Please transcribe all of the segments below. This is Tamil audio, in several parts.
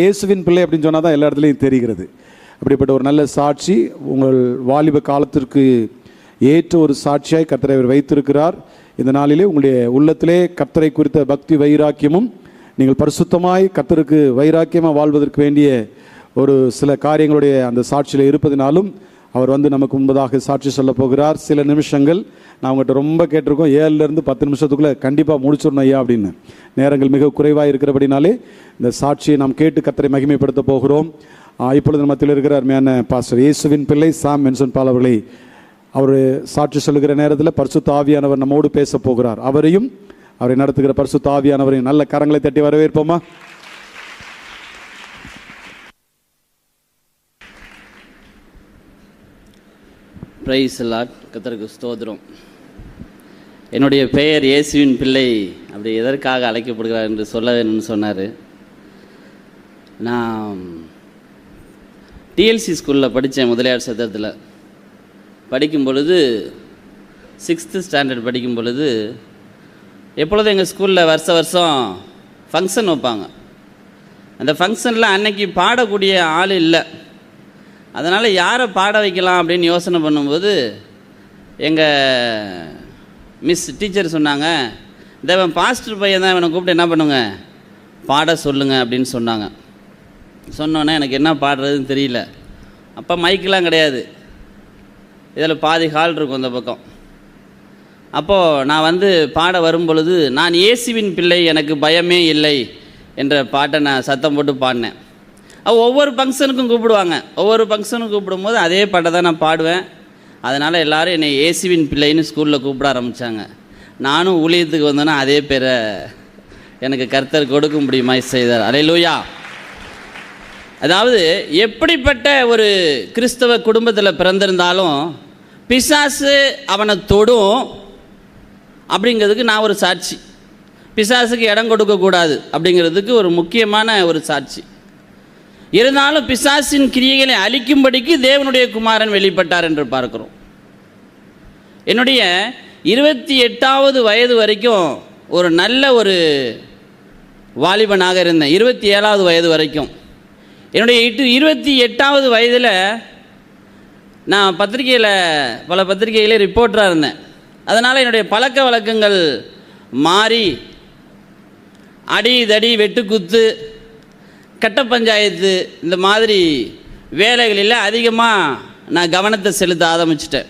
இயேசுவின் பிள்ளை அப்படின்னு சொன்னால் தான் எல்லா இடத்துலையும் தெரிகிறது. அப்படிப்பட்ட ஒரு நல்ல சாட்சி உங்கள் வாலிப காலத்திற்கு ஏற்ற ஒரு சாட்சியாய் கர்த்தரை அவர் வைத்திருக்கிறார். இந்த நாளிலே உங்களுடைய உள்ளத்திலே கர்த்தரை குறித்த பக்தி வைராக்கியமும் நீங்கள் பரிசுத்தமாய் கர்த்தருக்கு வைராக்கியமாக வாழ்வதற்கு வேண்டிய ஒரு சில காரியங்களுடைய அந்த சாட்சியில் இருப்பதினாலும் அவர் வந்து நமக்கு முன்பதாக சாட்சி சொல்ல போகிறார். சில நிமிஷங்கள் நான் உங்கள்கிட்ட ரொம்ப கேட்டிருக்கோம். ஏழுலேருந்து பத்து நிமிஷத்துக்குள்ளே கண்டிப்பாக முடிச்சிடணும் ஐயா அப்படின்னு. நேரங்கள் மிக குறைவாக இருக்கிறபடினாலே இந்த சாட்சியை நாம் கேட்டு கத்தரை மகிமைப்படுத்த போகிறோம். இப்பொழுது மத்தியில் இருக்கிற அருமையான பாஸ்டர் இயேசுவின் பிள்ளை சாம் மென்சன் பால் அவர்களை அவர் சாட்சி சொல்லுகிற நேரத்தில் பரிசுத்த ஆவியானவர் நம்மோடு பேச போகிறார். அவரையும் அவரை நடத்துகிற பரிசுத்த ஆவியானவரையும் நல்ல கரங்களை தட்டி வரவேற்போமா? ப்ரைஸ் லாட் கத்தருக்கு ஸ்தோத்திரம். என்னுடைய பெயர் இயேசுவின் பிள்ளை. அப்படி எதற்காக அழைக்கப்படுகிறார் என்று சொல்ல வேணும்னு சொன்னார். நான் டிஎல்சி ஸ்கூலில் படித்தேன் முதலியார் சத்திரத்தில் படிக்கும் பொழுது சிக்ஸ்த்து ஸ்டாண்டர்ட் படிக்கும் பொழுது எப்பொழுதும் எங்கள் ஸ்கூலில் வருஷ வருஷம் ஃபங்க்ஷன் வைப்பாங்க. அந்த ஃபங்க்ஷனில் அன்னைக்கு பாடக்கூடிய ஆள் இல்லை. அதனால் யாரை பாட வைக்கலாம் அப்படின்னு யோசனை பண்ணும்போது எங்கள் மிஸ் டீச்சர் சொன்னாங்க இந்த இவன் பாஸ்டர் பையன் தான் இவனை கூப்பிட்டு என்ன பண்ணுங்க? பாட சொல்லுங்கள் அப்படின்னு சொன்னாங்க. சொன்னோன்னே எனக்கு என்ன பாடுறதுன்னு தெரியல. அப்போ மைக்கெலாம் கிடையாது. இதில் பாதி ஹால் இருக்கும் இந்த பக்கம். அப்போது நான் வந்து பாட வரும் பொழுது நான் இயேசுவின் பிள்ளை எனக்கு பயமே இல்லை என்ற பாட்டை நான் சத்தம் போட்டு பாடினேன். ஒவ்வொரு ஃபங்க்ஷனுக்கும் கூப்பிடுவாங்க. ஒவ்வொரு ஃபங்க்ஷனுக்கும் கூப்பிடும்போது அதே பாட்டை தான் நான் பாடுவேன். அதனால் எல்லாரும் என்னை ஏசிவின் பிள்ளைன்னு ஸ்கூலில் கூப்பிட ஆரம்பித்தாங்க நானும் ஊழியத்துக்கு வந்தேன்னா அதே பேரை எனக்கு கர்த்தர் கொடுக்க முடியுமா? செய்தார். லூயா அதாவது எப்படிப்பட்ட ஒரு கிறிஸ்தவ குடும்பத்தில் பிறந்திருந்தாலும் பிசாசு அவனை தொடும் அப்படிங்கிறதுக்கு நான் ஒரு சாட்சி. பிசாசுக்கு இடம் கொடுக்கக்கூடாது அப்படிங்கிறதுக்கு ஒரு முக்கியமான ஒரு சாட்சி. இருந்தாலும் பிசாசின் கிரியைகளை அழிக்கும்படிக்கு தேவனுடைய குமாரன் வெளிப்பட்டார் என்று பார்க்கிறோம். என்னுடைய இருபத்தி எட்டாவது வயது வரைக்கும் ஒரு நல்ல ஒரு வாலிபனாக இருந்தேன். இருபத்தி ஏழாவது வயது வரைக்கும். என்னுடைய இட்டு இருபத்தி எட்டாவது வயதில் நான் பத்திரிக்கையில் பல பத்திரிகையிலே ரிப்போர்ட்டராக இருந்தேன். அதனால் என்னுடைய பழக்க வழக்கங்கள் மாறி அடி தடி வெட்டுக்குத்து கட்ட பஞ்சாயத்து இந்த மாதிரி வேலைகளில் அதிகமாக நான் கவனத்தை செலுத்த ஆரம்பிச்சிட்டேன்.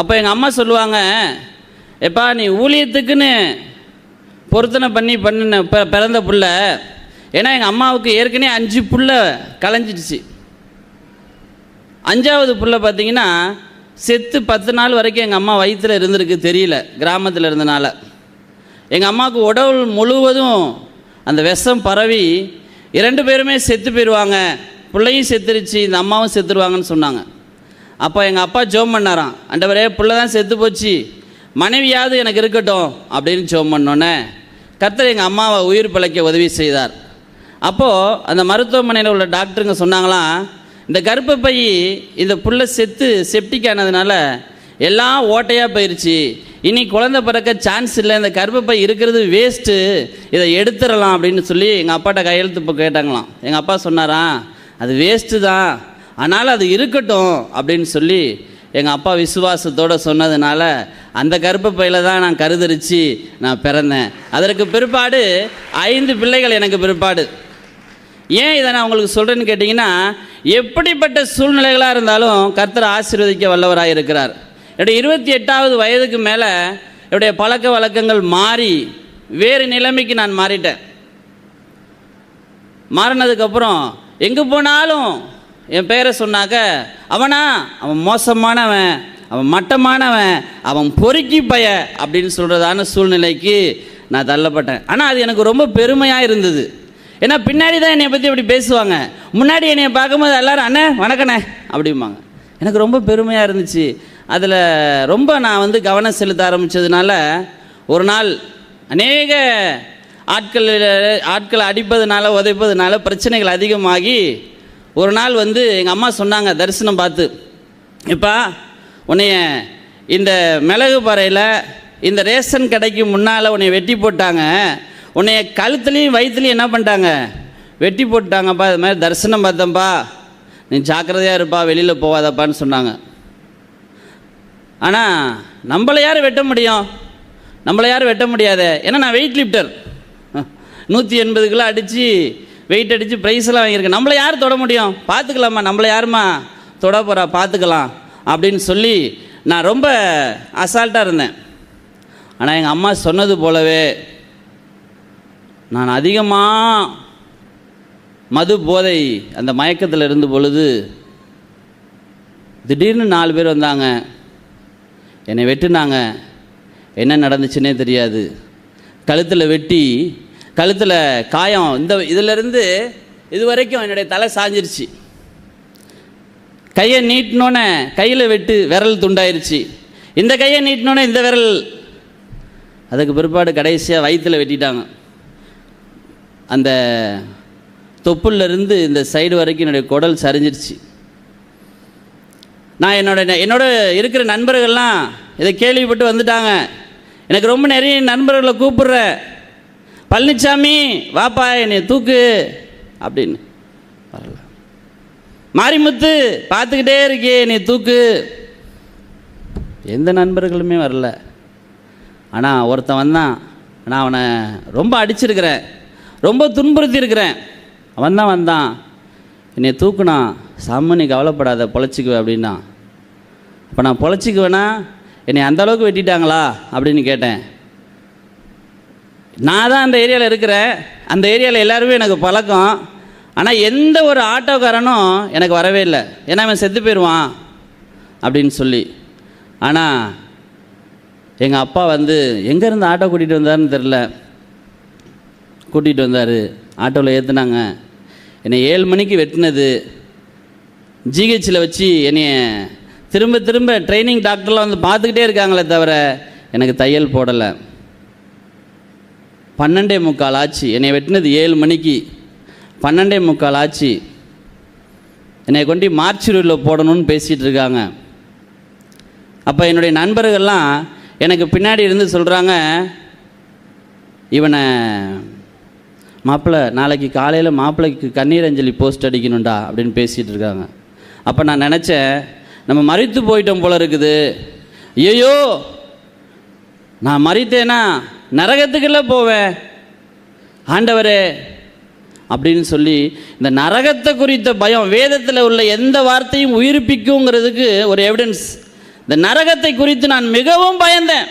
அப்போ எங்கள் அம்மா சொல்லுவாங்க எப்பா நீ ஊழியத்துக்குன்னு பொருத்தனை பண்ணி பண்ணின பிறந்த புள்ள. ஏன்னா எங்கள் அம்மாவுக்கு ஏற்கனவே அஞ்சு புள்ள கலைஞ்சிடுச்சு. அஞ்சாவது புள்ள பார்த்தீங்கன்னா செத்து பத்து நாள் வரைக்கும் எங்கள் அம்மா வயிற்றில் இருந்திருக்கு தெரியல கிராமத்தில் இருந்தனால. எங்கள் அம்மாவுக்கு உடல் முழுவதும் அந்த விஷம் பரவி இரண்டு பேருமே செத்து போயிடுவாங்க. பிள்ளையும் செத்துருச்சு இந்த அம்மாவும் செத்துருவாங்கன்னு சொன்னாங்க. அப்போ எங்கள் அப்பா ஜோம் பண்ணாராம். அண்டவரே பிள்ளை தான் செத்து போச்சு. மனைவியாவது எனக்கு இருக்கட்டும் அப்படின்னு ஜோம் பண்ணோன்னே கர்த்தர் எங்கள் அம்மாவை உயிர் பிழைக்க உதவி செய்தார். அப்போது அந்த மருத்துவமனையில் உள்ள டாக்டருங்க சொன்னாங்களாம் இந்த கர்ப்பப்பை இந்த புள்ள செத்து செப்டிக் ஆனதுனால எல்லாம் ஓட்டையாக போயிடுச்சு இனி குழந்தை பிறக்க சான்ஸ் இல்லை இந்த கருப்பப்பை இருக்கிறது வேஸ்ட்டு இதை எடுத்துடலாம் அப்படின்னு சொல்லி எங்கள் அப்பாட்ட கையெழுத்து இப்போ கேட்டாங்களாம். எங்கள் அப்பா சொன்னாரா அது வேஸ்ட்டு தான் ஆனால் அது இருக்கட்டும் அப்படின்னு சொல்லி எங்கள் அப்பா விசுவாசத்தோடு சொன்னதுனால அந்த கர்ப்பப்பையில் தான் நான் கருதரிச்சு நான் பிறந்தேன். அதற்கு பிற்பாடு ஐந்து பிள்ளைகள் எனக்கு பிற்பாடு. ஏன் இதை நான் உங்களுக்கு சொல்கிறேன்னு கேட்டிங்கன்னா எப்படிப்பட்ட சூழ்நிலைகளாக இருந்தாலும் கர்த்தர் ஆசீர்வதிக்க வல்லவராக இருக்கிறார் என்னுடைய இருபத்தி எட்டாவது வயதுக்கு மேலே என்னுடைய பழக்க வழக்கங்கள் மாறி வேறு நிலைமைக்கு நான் மாறிட்டேன். மாறினதுக்கப்புறம் எங்கே போனாலும் என் பேரை சொன்னாக்க அவனா அவன் மோசமானவன் அவன் மட்டமானவன் அவன் பொறுக்கி பய அப்படின்னு சொல்கிறதான சூழ்நிலைக்கு நான் தள்ளப்பட்டேன். ஆனால் அது எனக்கு ரொம்ப பெருமையாக இருந்தது. ஏன்னா பின்னாடி தான் என்னை பற்றி இப்படி பேசுவாங்க. முன்னாடி என்னை பார்க்கும்போது எல்லாரும் அண்ணே வணக்கண்ணே அப்படிம்பாங்க. எனக்கு ரொம்ப பெருமையாக இருந்துச்சு. அதில் ரொம்ப நான் வந்து கவனம் செலுத்த ஆரம்பித்ததுனால ஒரு நாள் அநேக ஆட்கள் ஆட்களை அடிப்பதுனால உதைப்பதுனால பிரச்சனைகள் அதிகமாகி ஒரு நாள் வந்து எங்கள் அம்மா சொன்னாங்க தரிசனம் பார்த்து. இப்போ உன்னைய இந்த மிளகு பாறையில் இந்த ரேஷன் கடைக்கு முன்னால் உன்னை வெட்டி போட்டாங்க. உன்னைய கழுத்துலேயும் வயிற்றுலையும் என்ன பண்ணிட்டாங்க? வெட்டி போட்டுட்டாங்கப்பா இது மாதிரி தரிசனம் பார்த்தேன்ப்பா. நீ ஜாக்கிரதையாக இருப்பா வெளியில் போகாதப்பான்னு சொன்னாங்க. ஆனால் நம்மளை யார் வெட்ட முடியும்? நம்மளை யாரும் வெட்ட முடியாது? ஏன்னா நான் வெயிட் லிஃப்டர் நூற்றி எண்பது கிலோ அடித்து வெயிட் அடித்து ப்ரைஸ்லாம் வாங்கியிருக்கேன். நம்மளை யார் தொட முடியும்? பார்த்துக்கலாமா? நம்மளை யாருமா தொட போகிறா பார்த்துக்கலாம். அப்படின்னு சொல்லி நான் ரொம்ப அசால்ட்டாக இருந்தேன். ஆனால் எங்கள் அம்மா சொன்னது போலவே நான் அதிகமாக மது போதை அந்த மயக்கத்தில் இருந்த பொழுது திடீர்னு நாலு பேர் வந்தாங்க. என்னை வெட்டினாங்க. என்ன நடந்துச்சுன்னே தெரியாது. கழுத்தில் வெட்டி கழுத்தில் காயம் இந்த இதிலிருந்து இது வரைக்கும் என்னுடைய தலை சாஞ்சிருச்சு. கையை நீட்டினோன்னே கையில் வெட்டு விரல் துண்டாயிருச்சு. இந்த கையை நீட்டினோன்னே இந்த விரல். அதுக்கு பிற்பாடு கடைசியாக வயிற்றில் வெட்டிட்டாங்க. அந்த தொப்புலேருந்து இந்த சைடு வரைக்கும் என்னுடைய குடல் சரிஞ்சிருச்சு. நான் என்னோட என்னோட இருக்கிற நண்பர்கள்லாம் இதை கேள்விப்பட்டு வந்துட்டாங்க. எனக்கு ரொம்ப நிறைய நண்பர்களை கூப்பிடுறேன் பழனிசாமி வாப்பா என்னை தூக்கு அப்படின்னு. வரல. மாரிமுத்து பார்த்துக்கிட்டே இருக்கே நீ தூக்கு. எந்த நண்பர்களுமே வரல. ஆனால் ஒருத்தன் வந்தான். நான் அவனை ரொம்ப அடிச்சிருக்கிறேன். ரொம்ப துன்புறுத்தியிருக்கிறேன். அவன் தான் வந்தான். என்னை தூக்குனான் சாமி நீ கவலைப்படாத பொழைச்சிக்குவே அப்படின்னா. இப்போ நான் பொழைச்சிக்குவேனா? என்னை அந்த அளவுக்கு வெட்டிட்டாங்களா? அப்படின்னு கேட்டேன். நான் தான் அந்த ஏரியாவில் இருக்கிறேன் அந்த ஏரியாவில் எல்லாருமே எனக்கு பழக்கம். ஆனால் எந்த ஒரு ஆட்டோக்காரனும் எனக்கு வரவே இல்லை. ஏன்னா அவன் செத்து போயிடுவான் அப்படின்னு சொல்லி. ஆனால் எங்கள் அப்பா வந்து எங்கேருந்து ஆட்டோ கூட்டிகிட்டு வந்தாருன்னு தெரில கூட்டிகிட்டு வந்தார். ஆட்டோவில் ஏற்றுனாங்க என்னை ஏழு மணிக்கு வெட்டினது. ஜிஹெச்சில் வச்சு என்னைய திரும்ப திரும்ப ட்ரைனிங் டாக்டர்லாம் வந்து பார்த்துக்கிட்டே இருக்காங்களே தவிர எனக்கு தையல் போடலை. பன்னெண்டே முக்கால் ஆச்சு. என்னை வெட்டினது ஏழு மணிக்கு. பன்னெண்டே முக்கால் ஆச்சு. என்னை கொண்டு மார்ச்சுரியில் போடணும்னு பேசிகிட்டு இருக்காங்க. அப்போ என்னுடைய நண்பர்கள்லாம் எனக்கு பின்னாடி இருந்து சொல்கிறாங்க இவனை மாப்பிள்ளை நாளைக்கு காலையில் மாப்பிள்ளைக்கு கண்ணீர் அஞ்சலி போஸ்ட் அடிக்கணும்டா அப்படின்னு பேசிகிட்டு இருக்காங்க. அப்போ நான் நினச்சேன் நம்ம மறித்து போயிட்டோம் போல இருக்குது. ஐயோ நான் மறித்தேனா நரகத்துக்குள்ள போவேன். ஆண்டவரே அப்படின்னு சொல்லி இந்த நரகத்தை குறித்த பயம் வேதத்தில் உள்ள எந்த வார்த்தையும் உயிர்ப்பிக்குங்கிறதுக்கு ஒரு எவிடன்ஸ் இந்த நரகத்தை குறித்து நான் மிகவும் பயந்தேன்.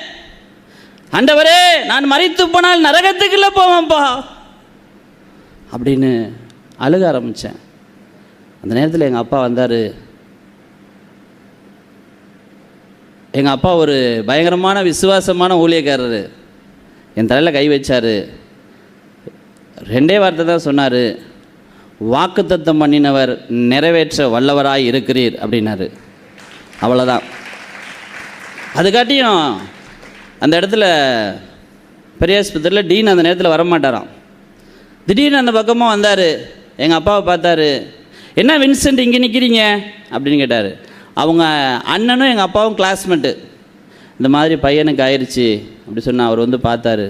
ஆண்டவரே நான் மறித்து போனால் நரகத்துக்குள்ள போவேன்ப்பா அப்படின்னு அழுக ஆரம்பித்தேன் அந்த நேரத்தில் எங்கள் அப்பா வந்தார். எங்கள் அப்பா ஒரு பயங்கரமான விசுவாசமான ஊழியக்காரர். என் தலையில் கை வச்சார். ரெண்டே வார்த்தை தான் சொன்னார். வாக்குத்தத்தம் பண்ணினவர் நிறைவேற்ற வல்லவராய் இருக்கிறீர் அப்படின்னாரு. அவ்வளோதான் அதுக்காட்டியும் அந்த இடத்துல பெரியாஸ்பத்திரியில் டீன் அந்த நேரத்தில் வரமாட்டாராம். திடீர்னு அந்த பக்கமாக வந்தார். எங்கள் அப்பாவை பார்த்தாரு. என்ன வின்சென்ட் இங்கே நிற்கிறீங்க அப்படின்னு கேட்டார். அவங்க அண்ணனும் எங்கள் அப்பாவும் கிளாஸ்மேட்டு இந்த மாதிரி பையனுக்கு ஆயிடுச்சு அப்படி சொன்னால் அவர் வந்து பார்த்தாரு.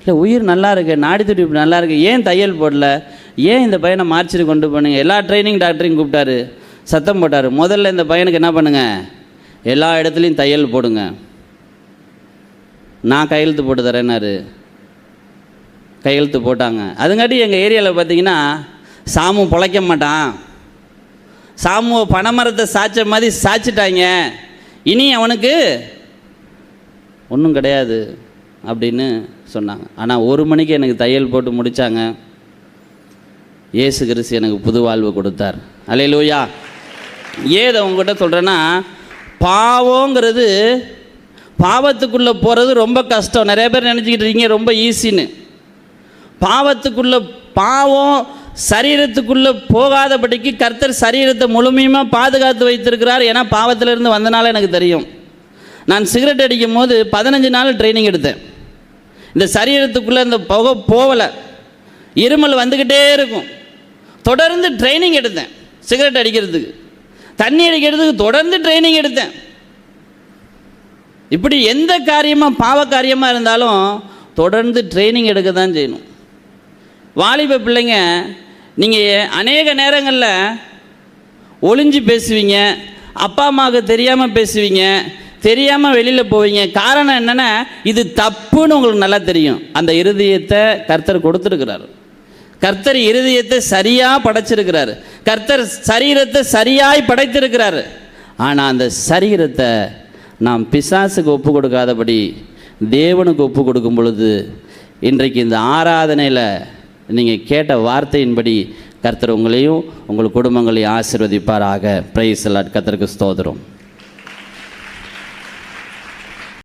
இல்லை உயிர் நல்லா இருக்கு. நாடி துடிப்பு நல்லா இருக்கு. ஏன் தையல் போடல? ஏன் இந்த பையனை மார்ச்சிட்டு கொண்டு போனீங்க? எல்லா ட்ரைனிங் டாக்டரையும் கூப்பிட்டாரு. சத்தம் போட்டார். முதல்ல இந்த பையனுக்கு என்ன பண்ணுங்க? எல்லா இடத்துலையும் தையல் போடுங்க. நான் கையெழுத்து போட்டு தரேன்னாரு. கையெழுத்து போட்டாங்க. அதுங்காட்டி எங்கள் ஏரியாவில் பார்த்தீங்கன்னா சாமும் பொழைக்க மாட்டான். சாமுவை பனைமரத்தை சாய்ச்ச மாதிரி சாய்ச்சிட்டாங்க. இனி அவனுக்கு ஒன்றும் கிடையாது அப்படின்னு சொன்னாங்க. ஆனால் ஒரு மணிக்கு எனக்கு தையல் போட்டு முடித்தாங்க இயேசு கிறிஸ்து எனக்கு புது வாழ்வு கொடுத்தார். அலையிலூயா ஏதை உங்ககிட்ட சொல்கிறேன்னா பாவங்கிறது பாவத்துக்குள்ளே போகிறது ரொம்ப கஷ்டம். நிறைய பேர் நினச்சிக்கிட்டு இருக்கீங்க ரொம்ப ஈஸின்னு பாவத்துக்குள்ளே பாவம் சரீரத்துக்குள்ளே போகாதபடிக்கு கர்த்தர் சரீரத்தை முழுமையுமாக பாதுகாத்து வைத்திருக்கிறார் ஏன்னா பாவத்திலிருந்து வந்தனால எனக்கு தெரியும். நான் சிகரெட் அடிக்கும் போது பதினஞ்சு நாள் ட்ரைனிங் எடுத்தேன். இந்த சரீரத்துக்குள்ளே இந்த புகை போகலை இருமல் வந்துக்கிட்டே இருக்கும். தொடர்ந்து ட்ரைனிங் எடுத்தேன் சிகரெட் அடிக்கிறதுக்கு. தண்ணி அடிக்கிறதுக்கு தொடர்ந்து ட்ரைனிங் எடுத்தேன். இப்படி எந்த காரியமாக பாவ காரியமாக இருந்தாலும் தொடர்ந்து ட்ரைனிங் எடுக்க தான் செய்யணும். வாலிப பிள்ளைங்க நீங்கள் அநேக நேரங்களில் ஒளிஞ்சு பேசுவீங்க அப்பா அம்மாவுக்கு தெரியாமல் பேசுவீங்க தெரியாமல் வெளியில் போவீங்க. காரணம் என்னென்னா இது தப்புன்னு உங்களுக்கு நல்லா தெரியும். அந்த இருதயத்தை கர்த்தர் கொடுத்துருக்கிறார். கர்த்தர் இருதயத்தை சரியாக படைச்சிருக்கிறாரு. கர்த்தர் சரீரத்தை சரியாய் படைத்திருக்கிறாரு. ஆனால் அந்த சரீரத்தை நாம் பிசாசுக்கு ஒப்பு கொடுக்காதபடி தேவனுக்கு ஒப்பு கொடுக்கும் பொழுது இன்றைக்கு இந்த ஆராதனையில் நீங்கள் கேட்ட வார்த்தையின்படி கர்த்தர் உங்களையும் உங்கள் குடும்பங்களையும் ஆசிர்வதிப்பாராக. பிரைஸ் கத்தருக்கு சோதரும்